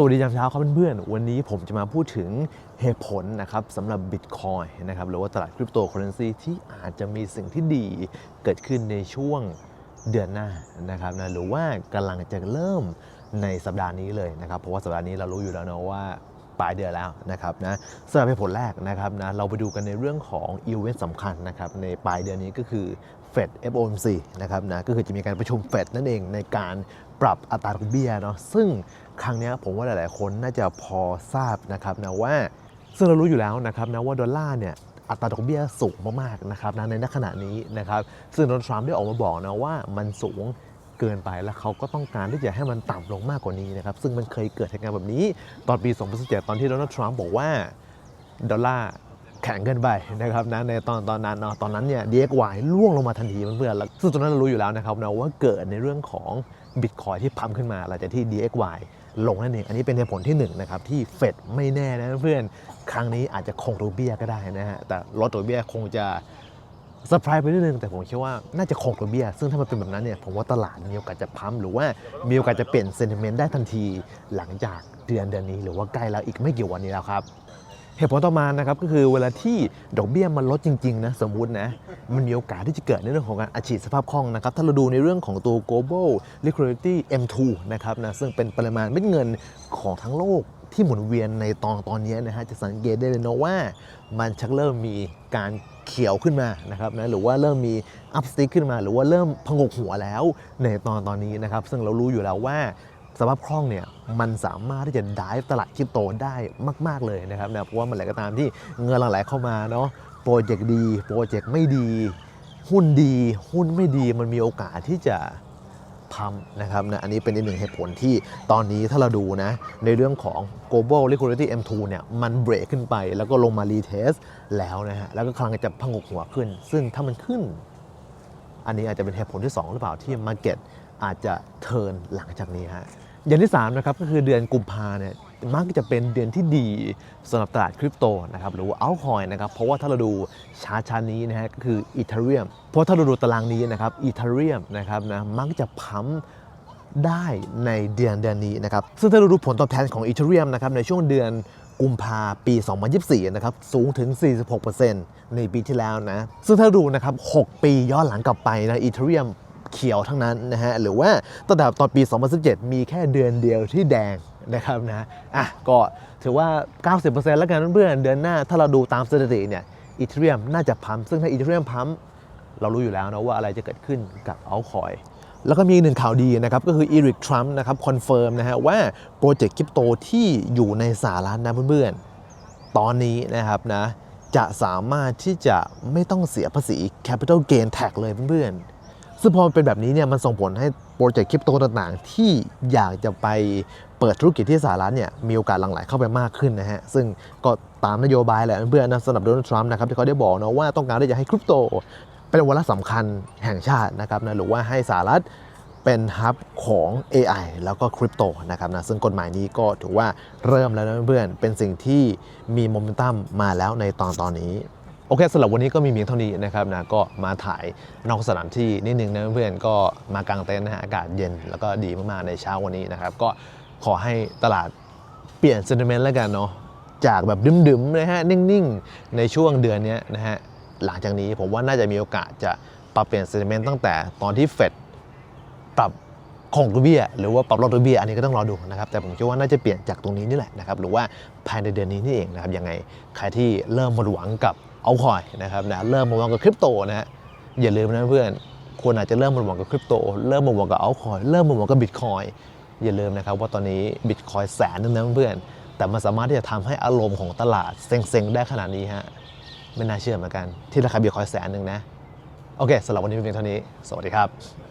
สวัสดียามเช้าครับเพื่อนๆ วันนี้ผมจะมาพูดถึงเหตุผลนะครับสำหรับ Bitcoin นะครับหรือว่าตลาดคริปโตเคอเรนซีที่อาจจะมีสิ่งที่ดีเกิดขึ้นในช่วงเดือนหน้านะครับนะหรือว่ากำลังจะเริ่มในสัปดาห์นี้เลยนะครับ เพราะว่าสัปดาห์นี้เรารู้อยู่แล้วนะว่า ปลายเดือนแล้วนะครับนะสำหรับผลแรกนะครับนะเราไปดูกันในเรื่องของอีเวนต์สำคัญนะครับในปลายเดือนนี้ก็คือ Fed FOMC นะครับนะก็คือจะมีการประชุม Fed นั่นเองในการปรับอัตราดอกเบี้ยเนาะซึ่งครั้งนี้ผมว่าหลาย ๆ คนน่าจะพอทราบนะครับนะว่าซึ่งเรารู้อยู่แล้วนะครับนะว่าดอลลาร์เนี่ยอัตราดอกเบี้ยสูงมากๆนะครับนะในขณะนี้นะครับซึ่งโดนัลด์ทรัมป์ได้ออกมาบอกนะว่ามันสูง เกินไป แล้วเขาก็ต้องการที่จะให้มันต่ำลงมากกว่านี้นะครับ ซึ่งมันเคยเกิดเหตุการณ์แบบนี้ ตอนปี 2017 ตอนที่โดนัลด์ทรัมป์บอกว่า ดอลลาร์แข็งเกินไปนะครับนะในตอนตอนนั้นเนาะตอนนั้นเนี่ย DXY ล่วงลงมาทันทีเพื่อนๆแล้วซึ่งตอนนั้นเรารู้อยู่แล้วนะครับนะว่าเกิดในเรื่องของบิตคอยที่พัมขึ้นมาหลังจากที่ DXY ลงนั่นเอง อันนี้เป็นเหตุผลที่1นงนะครับที่เฟดไม่แน่นะเพื่อน ครั้งนี้อาจจะคงดอกเบี้ยก็ได้นะฮะ แต่ลดดอกเบี้ยคงจะ เซอร์ไพรส์ไปนิดนึงแต่ผมคิดว่าน่าจะคงดอกเบี้ย ซึ่งถ้ามันเป็นแบบนั้นเนี่ยผมว่าตลาดมีโอกาสจะพัมหรือว่ามีโอกาสจะเปลี่ยนเซนติเมนต์ได้ทันทีหลังจากเดือนเดือนนี้หรือว่าใกล้แล้วอีกไม่กี่วันนี้แล้วครับเหตุผลต่อมานะครับก็คือเวลาที่ดอกเบี้ยมันลดจริงๆนะสมมุตินะมันมีโอกาสที่จะเกิดในเรื่องของการอัดฉีดสภาพคล่องนะครับถ้าเราดูในเรื่องของตัว global liquidity M2 นะครับนะซึ่งเป็นปริมาณเม็ดเงินของทั้งโลกที่หมุนเวียนในตอนตอนนี้นะฮะจะสังเกตได้เลยนะว่า มันชักเริ่มมีการ เขียวขึ้นมานะครับนะหรือว่าเริ่มมีอัพสติกขึ้นมา หรือว่าเริ่มพงกหัวแล้วในตอนตอนนี้นะครับซึ่งเรารู้อยู่แล้วว่าสภาพคล่องเนี่ยมันสามารถที่จะดิฟตลาดคริปโตได้มาก ๆ เลยนะครับนะเพราะว่ามันอะไรก็ตามที่เงินหลั่งไหลเข้ามาเนาะโปรเจกต์ดี โปรเจกต์ไม่ดี หุ้นดี หุ้นไม่ดีมันมีโอกาสที่จะ พัมนะครับนะอันนี้เป็นอีกหนึ่งเหตุผลที่ตอนนี้ถ้าเราดูนะ ในเรื่องของ global liquidity M2 เนี่ยมันเบรกขึ้นไป แล้วก็ลงมารีเทสแล้วนะฮะแล้วก็กำลังจะพังกหัวขึ้น ซึ่งถ้ามันขึ้น อันนี้อาจจะเป็นเหตุผลที่ 2 หรือเปล่าที่ Market อาจจะเทิร์นหลังจากนี้ฮะ อย่างที่3นะครับก็คือเดือนกุมภาเนี่ยมักจะเป็นเดือนที่ดีสำหรับตลาดคริปโตนะครับหรือว่าอัลคอยนะครับเพราะว่าถ้าเราดูชาร์ชานี้นะฮะก็คืออีเทเรียมเพราะถ้าเราดูตารางนี้นะครับอีเทเรียมนะครับนะมักจะพัมได้ในเดือนเดือนนี้นะครับซึ่งถ้าเราดูผลตอบแทนของอีเทเรียมนะครับในช่วงเดือนกุมภาปี 2024 นะครับ สูงถึง 46%ในปีที่แล้วนะ ซึ่งถ้าดูนะครับ 6 ปีย้อนหลังกลับไปนะอีเทเรียม เขียวทั้งนั้นนะฮะหรือว่าตั้งแต่ตอนปี 2017 มีแค่เดือนเดียวที่แดงนะครับนะอะก็ถือว่า 90%แล้วกันเพื่อนเดือนหน้าถ้าเราดูตามสถิติเนี่ยอีเทเรียมน่าจะพัมซึ่งถ้าอีเทเรียมพัมเรารู้อยู่แล้วนะว่าอะไรจะเกิดขึ้นกับเอาคอยแล้วก็มีอีกหนึ่งข่าวดีนะครับ ก็คืออีริกทรัมป์นะครับคอนเฟิร์มนะฮะว่าโปรเจกต์คริปโตที่อยู่ในสหรัฐนะเพื่อนๆ ตอนนี้นะครับนะจะสามารถที่จะไม่ต้องเสียภาษี Capital Gain Tax เลยเพื่อนๆ ซึ่งพอมันเป็นแบบนี้เนี่ยมันส่งผลให้โปรเจกต์คริปโตต่างๆ ที่อยากจะไปเปิดธุรกิจที่สหรัฐเนี่ยมีโอกาสหลั่งไหลเข้าไปมากขึ้นนะฮะ ซึ่งก็ตามนโยบายแหละเพื่อนนะสำหรับโดนัลด์ทรัมป์นะครับที่เขาได้บอกนะว่าต้องการที่จะให้คริปโต เป็นวาระสำคัญแห่งชาตินะครับนะหรือว่าให้สหรัฐเป็นฮับของ AI แล้วก็คริปโตนะครับนะซึ่งกฎหมายนี้ก็ถือว่าเริ่มแล้วนะเพื่อนเป็นสิ่งที่มีโมเมนตัมมาแล้วในตอนตอนนี้ โอเคสำหรับวันนี้ก็มีเพียงเท่านี้นะครับนะก็มาถ่ายนอกสถานที่นิดนึงนะเพื่อนก็มากางเต็นท์นะฮะอากาศเย็นแล้วก็ดีมากๆในเช้าวันนี้นะครับ ก็ขอให้ตลาดเปลี่ยนเซนติเมนต์แล้วกันเนาะจากแบบดึมๆนะฮะนิ่งๆ ในช่วงเดือนนี้นะฮะหลังจากนี้ผมว่าน่าจะมีโอกาสจะปรับเปลี่ยนเซนติเมนต์ตั้งแต่ตอนที่เฟดปรับคงดอกเบี้ยหรือว่าปรับลดดอกเบี้ยอันนี้ก็ต้องรอดูนะครับแต่ผมคิดว่าน่าจะเปลี่ยนจากตรงนี้นี่แหละนะครับหรือว่าภายในเดือนนี้นี่เองนะครับยังไงใครที่เริ่มหมดหวังกับ เอาคอยนะครับนะเริ่มมดหวังกับคริปโตนะฮะอย่าลืมนะเพื่อนควรอาจจะเริ่มมดหวังกับคริปโต เริ่มมดหวังกับเอาคอยเริ่มมดหวังกับบิตคอยอย่าลืมนะครับว่าตอนนี้บิตคอยแสนนึงนะเพื่อนแต่มันสามารถที่จะทำให้อารมณ์ของตลาดเซ็งๆได้ขนาดนี้ฮะไม่น่าเชื่อเหมือนกันที่ราคาบิตคอยแสนหนึ่งนะโอเคสำหรับวันนี้เป็นเพียงเท่านี้ สวัสดีครับ